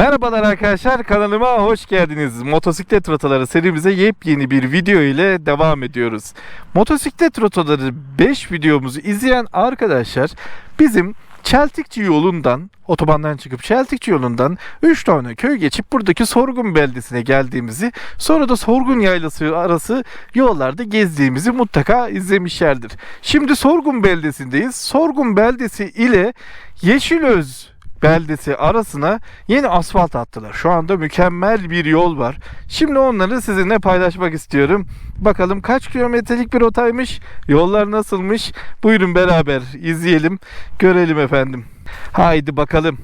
Merhabalar arkadaşlar kanalıma hoş geldiniz. Motosiklet rotaları serimize yepyeni bir video ile devam ediyoruz. Motosiklet rotaları 5 videomuzu izleyen arkadaşlar bizim Çeltikçi yolundan, otobandan çıkıp Çeltikçi yolundan 3 tane köy geçip buradaki Sorgun beldesine geldiğimizi, sonra da Sorgun yaylası arası yollarda gezdiğimizi mutlaka izlemişlerdir. Şimdi Sorgun beldesindeyiz. Sorgun beldesi ile Yeşilöz beldesi arasına yeni asfalt attılar. Şu anda mükemmel bir yol var. Şimdi onları sizinle paylaşmak istiyorum. Bakalım kaç kilometrelik bir rotaymış, yollar nasılmış? Buyurun beraber izleyelim, görelim efendim. Haydi bakalım.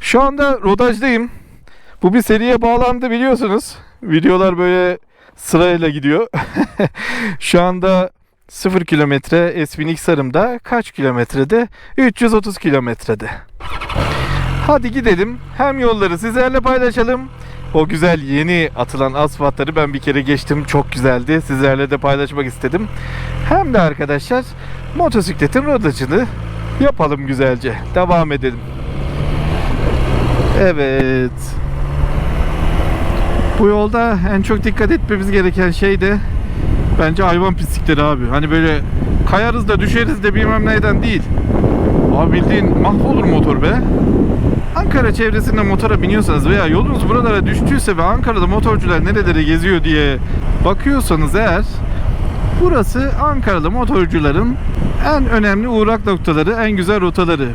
Şu anda rodajdayım. Bu bir seriye bağlandı biliyorsunuz. Videolar böyle sırayla gidiyor. Şu anda 0 kilometre Esvinik Sarım'da kaç kilometrede? 330 kilometrede. Hadi gidelim. Hem yolları sizlerle paylaşalım. O güzel yeni atılan asfaltları ben bir kere geçtim. Çok güzeldi. Sizlerle de paylaşmak istedim. Hem de arkadaşlar motosikletin rodajını yapalım güzelce. Devam edelim. Evet. Bu yolda en çok dikkat etmemiz gereken şey de bence hayvan pislikleri abi. Hani böyle kayarız da düşeriz de bilmem neyden değil. Abi bildiğin mahvolur motor be. Ankara çevresinde motora biniyorsanız veya yolunuz buralara düştüyse ve Ankara'da motorcular nerelere geziyor diye bakıyorsanız eğer burası Ankara'da motorcuların en önemli uğrak noktaları, en güzel rotaları.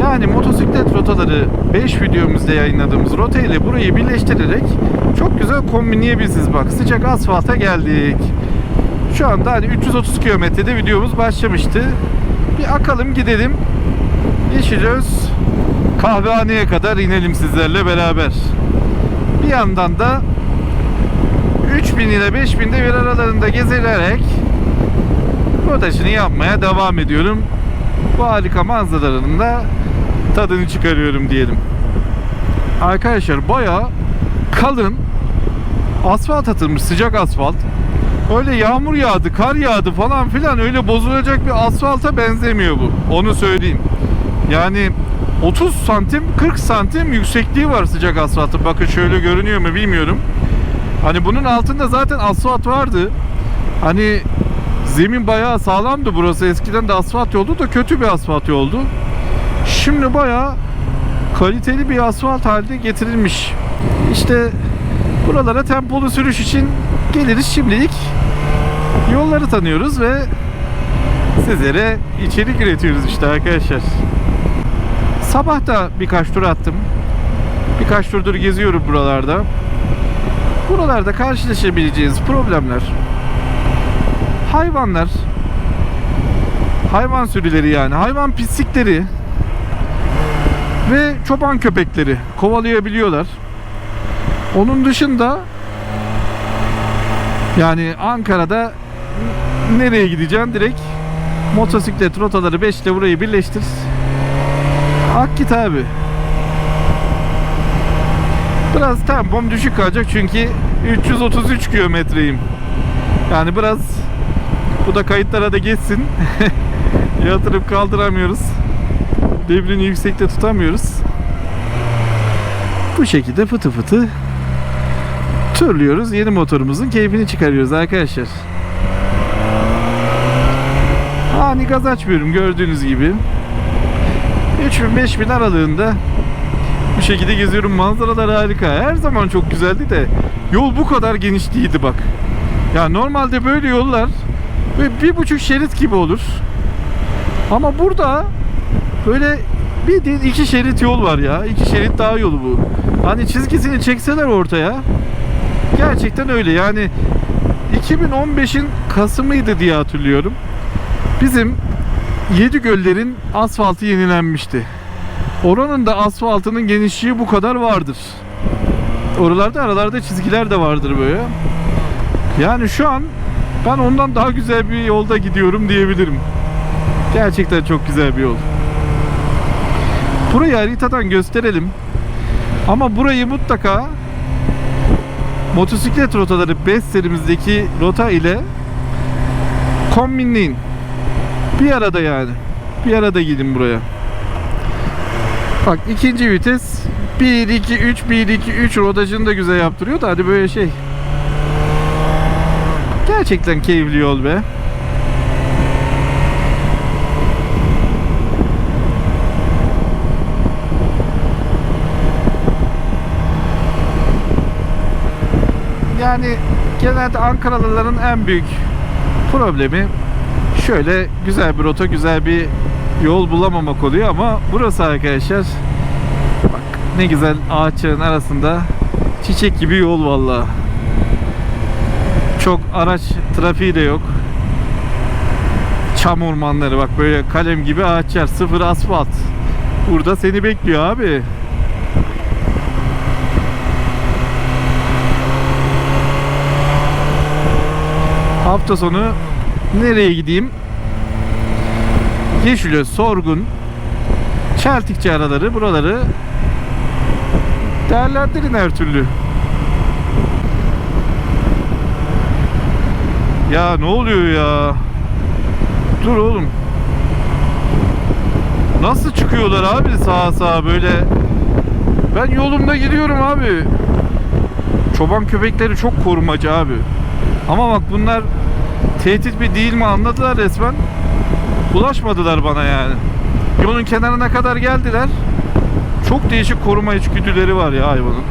Yani motosiklet rotaları 5 videomuzda yayınladığımız rota ile burayı birleştirerek çok güzel kombinleyebilirsiniz. Bak sıcak asfalta geldik. Şu anda hani 330 kilometrede videomuz başlamıştı. Bir akalım gidelim. Yeşilöz kahvehaneye kadar inelim sizlerle beraber. Bir yandan da 3000 ile 5000 devir aralarında gezilerek rodajını yapmaya devam ediyorum. Bu harika manzaralarının da tadını çıkarıyorum diyelim. Arkadaşlar bayağı kalın asfalt atılmış sıcak asfalt. Öyle yağmur yağdı, kar yağdı falan filan öyle bozulacak bir asfalta benzemiyor bu. Onu söyleyeyim. Yani 30 santim 40 santim yüksekliği var sıcak asfaltın. Bakın şöyle görünüyor mu bilmiyorum. Hani bunun altında zaten asfalt vardı. Hani zemin bayağı sağlamdı burası. Eskiden de asfalt yoldu da kötü bir asfalt yoldu. Şimdi bayağı kaliteli bir asfalt halde getirilmiş. İşte buralara tempolu sürüş için geliriz şimdilik. Yolları tanıyoruz ve sizlere içerik üretiyoruz işte arkadaşlar. Sabah da birkaç tur attım. Birkaç turdur geziyorum buralarda. Buralarda karşılaşabileceğiniz problemler hayvanlar hayvan sürüleri yani hayvan pislikleri ve çoban köpekleri kovalayabiliyorlar. Onun dışında yani Ankara'da nereye gideceksin direkt motosiklet rotaları 5 ile burayı birleştir. Ak abi. Biraz tempom düşük kalacak çünkü 333 kilometreyim. Yani biraz bu da kayıtlara da geçsin. Yatırıp kaldıramıyoruz. Devrini yüksekte tutamıyoruz. Bu şekilde fıtı fıtı turluyoruz. Yeni motorumuzun keyfini çıkarıyoruz arkadaşlar. Ani gaz açmıyorum gördüğünüz gibi. 3000-5000 aralığında bu şekilde geziyorum. Manzaralar harika. Her zaman çok güzeldi de yol bu kadar geniş değildi bak. Ya normalde böyle yollar böyle bir buçuk şerit gibi olur. Ama burada böyle bir değil iki şerit yol var ya. İki şerit daha yolu bu. Hani çizgisini çekseler ortaya gerçekten öyle. Yani 2015'in Kasım'ıydı diye hatırlıyorum. Bizim Yedi Göller'in asfaltı yenilenmişti. Oranın da asfaltının genişliği bu kadar vardır. Oralarda aralarda çizgiler de vardır böyle. Yani şu an ben ondan daha güzel bir yolda gidiyorum diyebilirim. Gerçekten çok güzel bir yol. Burayı haritadan gösterelim. Ama burayı mutlaka motosiklet rotaları 5 serimizdeki rota ile kombinleyin. Bir arada yani. Bir arada gidin buraya. Bak ikinci vites 1 2 3 1 2 3 rodajını da güzel yaptırıyor da hadi böyle şey. Gerçekten keyifli yol be. Yani genelde Ankaralıların en büyük problemi şöyle güzel bir rota, güzel bir yol bulamamak oluyor ama burası arkadaşlar bak ne güzel ağaçların arasında çiçek gibi yol valla. Çok araç trafiği de yok. Çam ormanları bak böyle kalem gibi ağaçlar, sıfır asfalt. Burada seni bekliyor abi. Hafta sonu nereye gideyim? Yeşilöz, Sorgun, Çeltikçi araları, buraları değerlendirin her türlü. Ya ne oluyor ya? Dur oğlum. Nasıl çıkıyorlar abi sağa sağa böyle? Ben yolumda gidiyorum abi. Çoban köpekleri çok korumacı abi. Ama bak bunlar tehdit mi değil mi anladılar resmen. Bulaşmadılar bana yani. Yolun kenarına kadar geldiler. Çok değişik koruma içgüdüleri var ya hayvanın.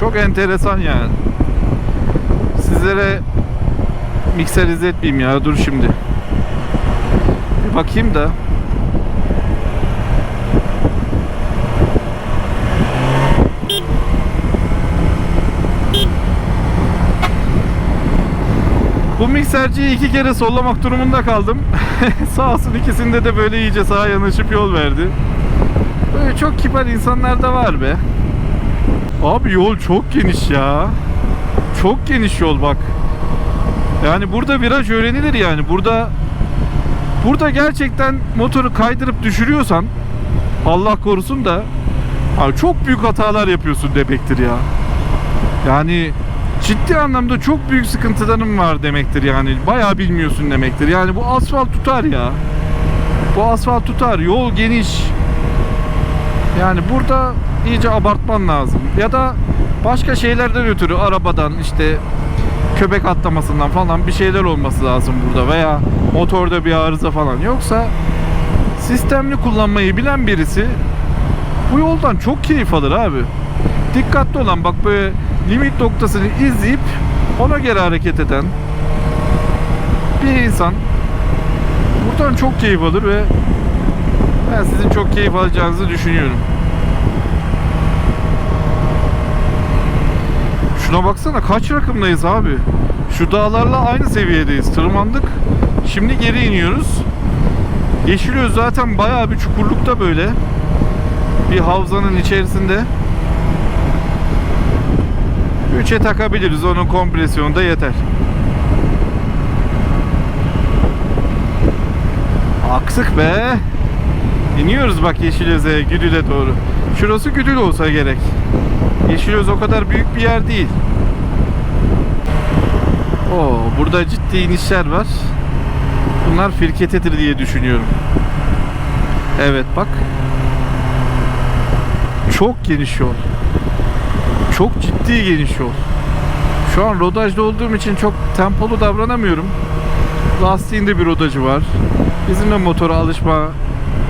Çok enteresan yani. Sizlere mikser izletmeyeyim ya dur şimdi. Bir bakayım da. Bu mikserciyi iki kere sollamak durumunda kaldım. Sağ olsun ikisinde de böyle iyice sağa yanaşıp yol verdi. Böyle çok kibar insanlar da var be. Abi yol çok geniş ya. Çok geniş yol bak. Yani burada viraj öğrenilir yani. Burada burada gerçekten motoru kaydırıp düşürüyorsan Allah korusun da abi çok büyük hatalar yapıyorsun demektir ya. Yani ciddi anlamda çok büyük sıkıntıların var demektir yani. Bayağı bilmiyorsun demektir. Yani bu asfalt tutar ya. Bu asfalt tutar. Yol geniş. Yani burada iyice abartman lazım. Ya da başka şeylerden ötürü arabadan işte köpek atlamasından falan bir şeyler olması lazım burada veya motorda bir arıza falan. Yoksa sistemli kullanmayı bilen birisi bu yoldan çok keyif alır abi. Dikkatli olan bak böyle limit noktasını izleyip ona göre hareket eden bir insan buradan çok keyif alır ve ben sizin çok keyif alacağınızı düşünüyorum. Şuna baksana kaç rakımdayız abi. Şu dağlarla aynı seviyedeyiz. Tırmandık. Şimdi geri iniyoruz. Yeşilöz zaten bayağı bir çukurlukta böyle. Bir havzanın içerisinde. 3'e takabiliriz. Onun kompresyonu da yeter. Aksık be. İniyoruz bak Yeşilöz'e, Güdül'e doğru. Şurası Güdül olsa gerek. Yeşilöz o kadar büyük bir yer değil. Oo, burada ciddi inişler var. Bunlar firketedir diye düşünüyorum. Evet bak. Çok geniş yol. Çok ciddi geniş yol. Şu an rodajda olduğum için çok tempolu davranamıyorum. Lastiğinde bir rodajı var. Bizim de motora alışma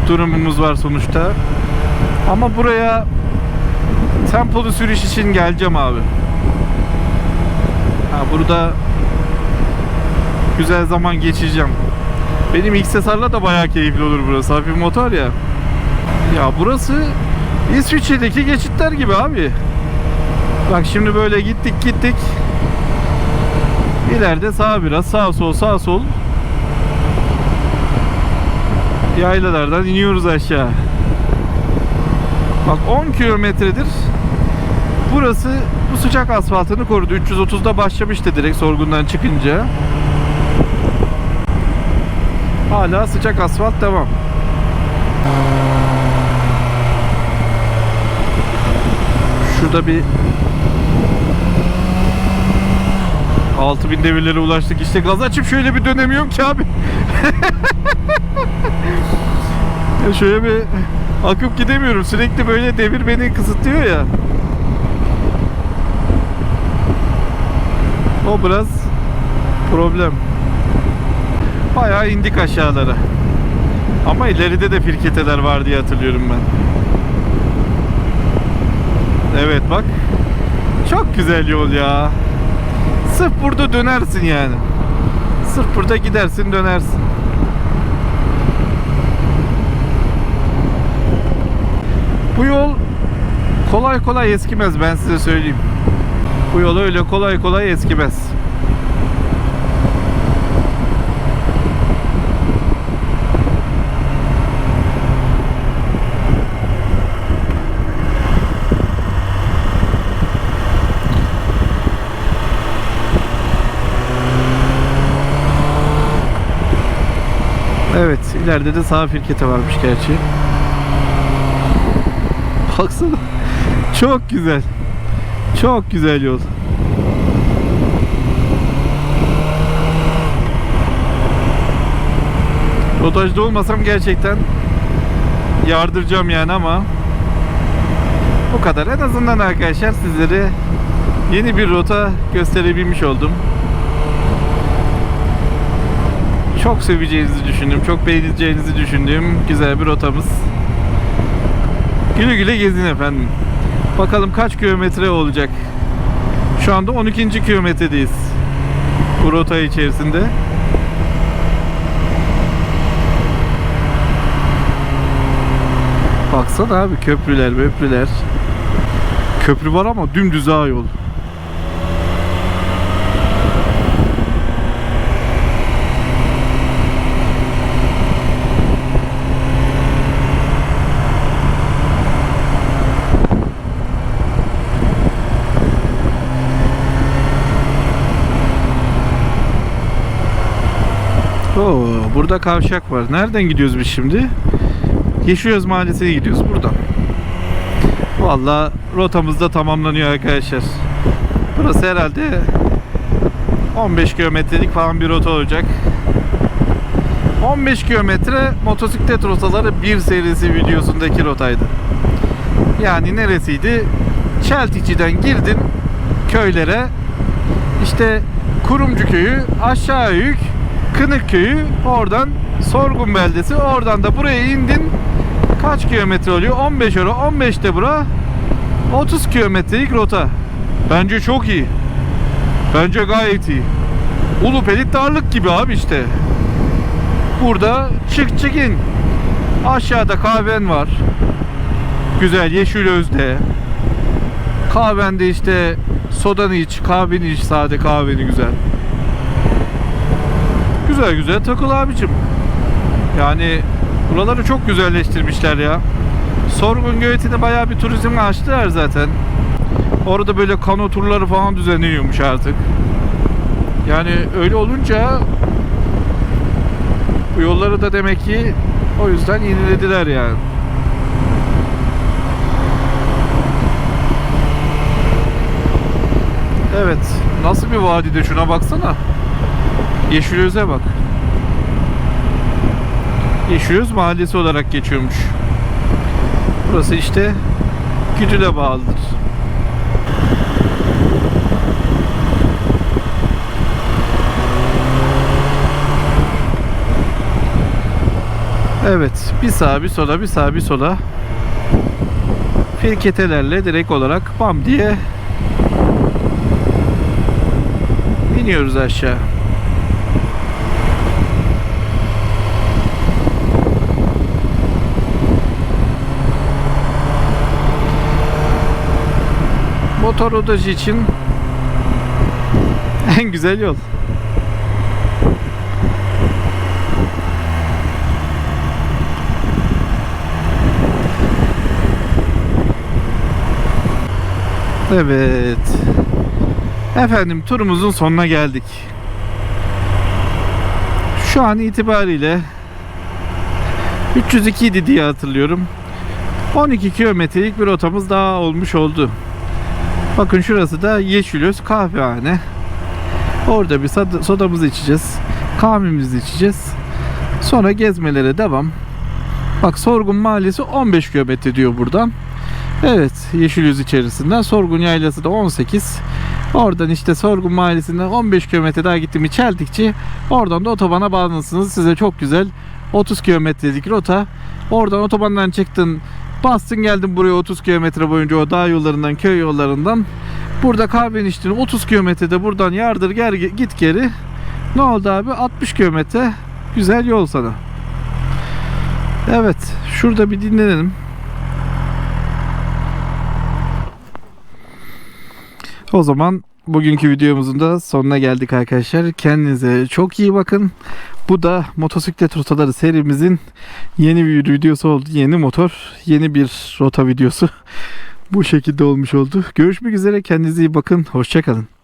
durumumuz var sonuçta. Ama buraya tempolu sürüş için geleceğim abi. Ha, burada güzel zaman geçireceğim. Benim XSR'la da bayağı keyifli olur burası. Hafif motor ya. Ya burası İsviçre'deki geçitler gibi abi. Bak şimdi böyle gittik gittik. İleride sağ biraz sağ sol sağ sol. Yaylalardan iniyoruz aşağı. Bak 10 kilometredir burası bu sıcak asfaltını korudu. 330'da başlamıştı direkt sorgundan çıkınca. Hala sıcak asfalt devam. Şurada bir 6000 devirlere ulaştık. İşte gaz açıp şöyle bir dönemiyorum ki abi. Şöyle bir Akıp gidemiyorum. Sürekli böyle devir beni kısıtlıyor ya. O biraz problem. Bayağı indik aşağılara. Ama ileride de firketeler var diye hatırlıyorum ben. Evet bak. Çok güzel yol ya. Sırf burada dönersin yani. Sırf burada gidersin dönersin. Bu yol kolay kolay eskimez ben size söyleyeyim. Bu yol öyle kolay kolay eskimez. Evet, ileride de sağ firkete varmış gerçi. Baksana. Çok güzel. Çok güzel yol. Rotajda olmasam gerçekten yardıracağım yani ama bu kadar. En azından arkadaşlar sizlere yeni bir rota gösterebilmiş oldum. Çok seveceğinizi düşündüm, çok beğeneceğinizi düşündüğüm güzel bir rotamız. Güle güle gezin efendim. Bakalım kaç kilometre olacak. Şu anda 12. kilometredeyiz. Bu rota içerisinde. Baksana abi köprüler, köprüler. Köprü var ama dümdüz ağ yol. Oo, burada kavşak var. Nereden gidiyoruz biz şimdi? Yeşilöz Mahallesi'ne gidiyoruz buradan. Vallahi rotamız da tamamlanıyor arkadaşlar. Burası herhalde 15 kilometrelik falan bir rota olacak. 15 kilometre motosiklet rotaları bir serisi videosundaki rotaydı. Yani neresiydi? Çeltikçi'den girdin köylere işte Kurumcu köyü, aşağı yük, Kınık köyü, oradan Sorgun beldesi, oradan da buraya indin. Kaç kilometre oluyor? 15 euro. 15 de bura. 30 kilometrelik rota. Bence çok iyi. Bence gayet iyi. Ulupelit darlık gibi abi işte. Burada çık çık in. Aşağıda kahven var. Güzel yeşil özde. Kahvende işte sodanı iç, kahveni iç, sade kahveni güzel. Güzel güzel takıl abicim. Yani buraları çok güzelleştirmişler ya. Sorgun Göğeti'ne bayağı bir turizm açtılar zaten. Orada böyle kano turları falan düzenliyormuş artık. Yani öyle olunca bu yolları da demek ki o yüzden yenilediler yani. Evet. Nasıl bir vadide şuna baksana. Yeşilöz'e bak. Yeşilöz mahallesi olarak geçiyormuş. Burası işte Güdül'e bağlıdır. Evet, bir sağa bir sola, bir sağa bir sola. Firketelerle direkt olarak bam diye iniyoruz aşağı. Motor rodajı için en güzel yol. Evet. Efendim turumuzun sonuna geldik. Şu an itibariyle 302 idi diye hatırlıyorum. 12 kilometrelik bir rotamız daha olmuş oldu. Bakın şurası da Yeşilöz kahvehane. Orada bir sodamızı içeceğiz. Kahvemizi içeceğiz. Sonra gezmelere devam. Bak Sorgun Mahallesi 15 kilometre diyor buradan. Evet Yeşilyüz içerisinden Sorgun Yaylası da 18. Oradan işte Sorgun Mahallesi'nden 15 kilometre daha gitti mi Çeltikçi. Oradan da otobana bağlanırsınız. Size çok güzel 30 kilometrelik rota. Oradan otobandan çıktın bastın geldin buraya 30 kilometre boyunca o dağ yollarından köy yollarından. Burada kahveni içtin 30 kilometrede buradan yardır gel git geri. Ne oldu abi? 60 kilometre güzel yol sana. Evet şurada bir dinlenelim. O zaman bugünkü videomuzun da sonuna geldik arkadaşlar. Kendinize çok iyi bakın. Bu da motosiklet rotaları serimizin yeni bir videosu oldu. Yeni motor, yeni bir rota videosu. Bu şekilde olmuş oldu. Görüşmek üzere. Kendinize iyi bakın. Hoşçakalın.